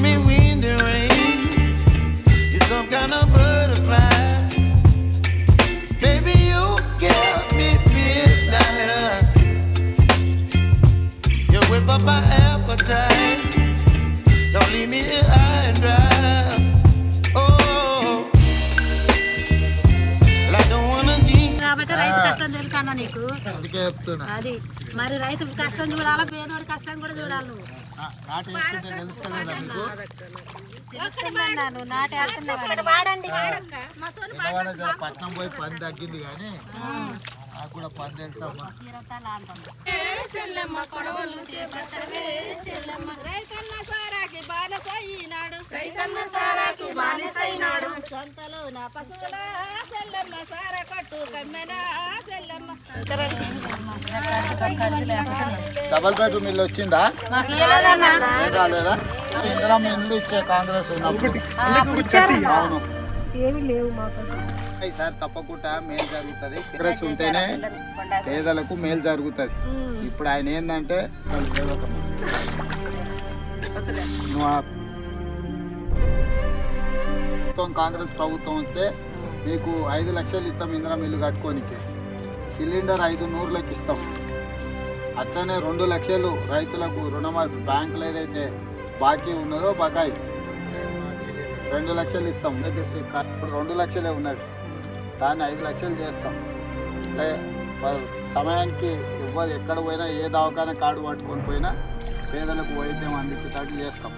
me wondering, you're some kind of. కాబట్టి రైతు కష్టం తెలుసు అన్న నీకు. అది. మరి రైతు కష్టం చూడాలా పేదోడి కష్టం కూడా చూడాలి నువ్వు. పట్నం పోయి పని తగ్గింది కానీ నాకు కూడా పని తెలుసమ్మా. సంతలో నా పశువుల సెల్లమ్మ సార కట్టు కమ్మెన సెల్లమ్మ డబల్ బెడ్రూమ్ ఇల్లు వచ్చిందా? మాకు రాలేదా? ఇందిరం ఇల్లు ఇచ్చే కాంగ్రెస్ ఉన్నప్పుడు. అవును. ఈసారి తప్పకుండా మేలు జరుగుతుంది. కాంగ్రెస్ ఉంటేనే పేదలకు మేలు జరుగుతుంది. ఇప్పుడు ఆయన ఏంటంటే నువ్వు ప్రభుత్వం కాంగ్రెస్ ప్రభుత్వం వస్తే మీకు ఐదు లక్షలు ఇస్తాం ఇందిరం ఇల్లు కట్టుకోనికి. సిలిండర్ ఐదు నూరులకు ఇస్తాం. అట్లనే రెండు లక్షలు రైతులకు రుణమాఫీ బ్యాంకులు ఏదైతే బాకీ ఉన్నదో బకాయి రెండు లక్షలు ఇస్తాం. ఇప్పుడు రెండు లక్షలే ఉన్నది. దాన్ని ఐదు లక్షలు చేస్తాం. అంటే సమయానికి ఎవ్వరు ఎక్కడ పోయినా ఏ దవాఖాన కార్డు పట్టుకొని పోయినా పేదలకు వైద్యం అందించేటట్టు చేస్తాం.